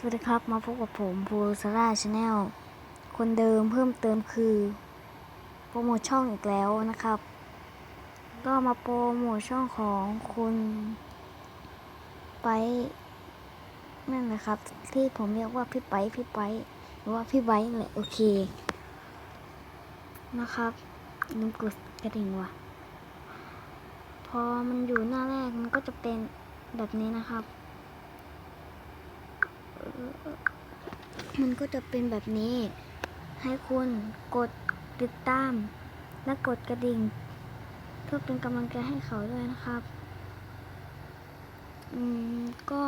สวัสดีครับ มาพบกับผมภูสราชาแนลคนเดิมเพิ่มเติมคือ โปรโมทช่องอีกแล้วนะครับ ก็มาโปรโมทช่องของคุณไปนั่นแหละครับ ที่ผมเรียกว่าพี่ไปพี่ไปหรือว่าพี่ไบค์นั่นแหละโอเค นะครับลืมกดกระดิ่งว่ะ พอมันอยู่หน้าแรกมันก็จะเป็นแบบนี้นะครับ มันก็จะเป็นแบบนี้ ให้คุณกดติดตาม และกดกระดิ่ง เพื่อเป็นกำลังใจให้เขาด้วยนะครับ อืม ก็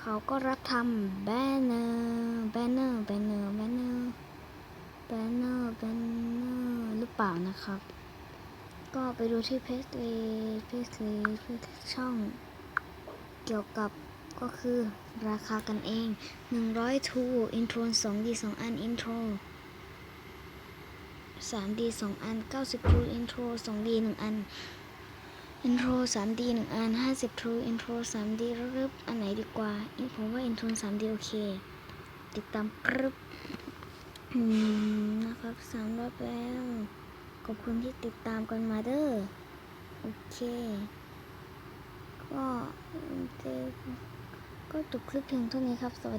เขาก็รับทำแบนเนอร์แบนเนอร์แบนเนอร์แบนเนอร์แบนเนอร์แบนเนอร์หรือเปล่านะครับ ก็ไปดูที่เพจเลยเพจเลยเพจช่องเกี่ยวกับ ก็คือราคากันเอง 100 ทูอินโทร 2D 2อันอินโทร 3D 2อัน 90 ทูอินโทร 2D 1อันอินโทร 3D 1อัน 50 ทูอินโทร 3D รึบอันไหนดีกว่าอินผมว่าอินโทร 3D โอเค ติดตามกรึบนะครับสามรอบแล้วขอบคุณที่ติดตามกันมาเด้อโอเค ก็เจอ ก็จบคลิปเพียงเท่านี้ครับสวัสดี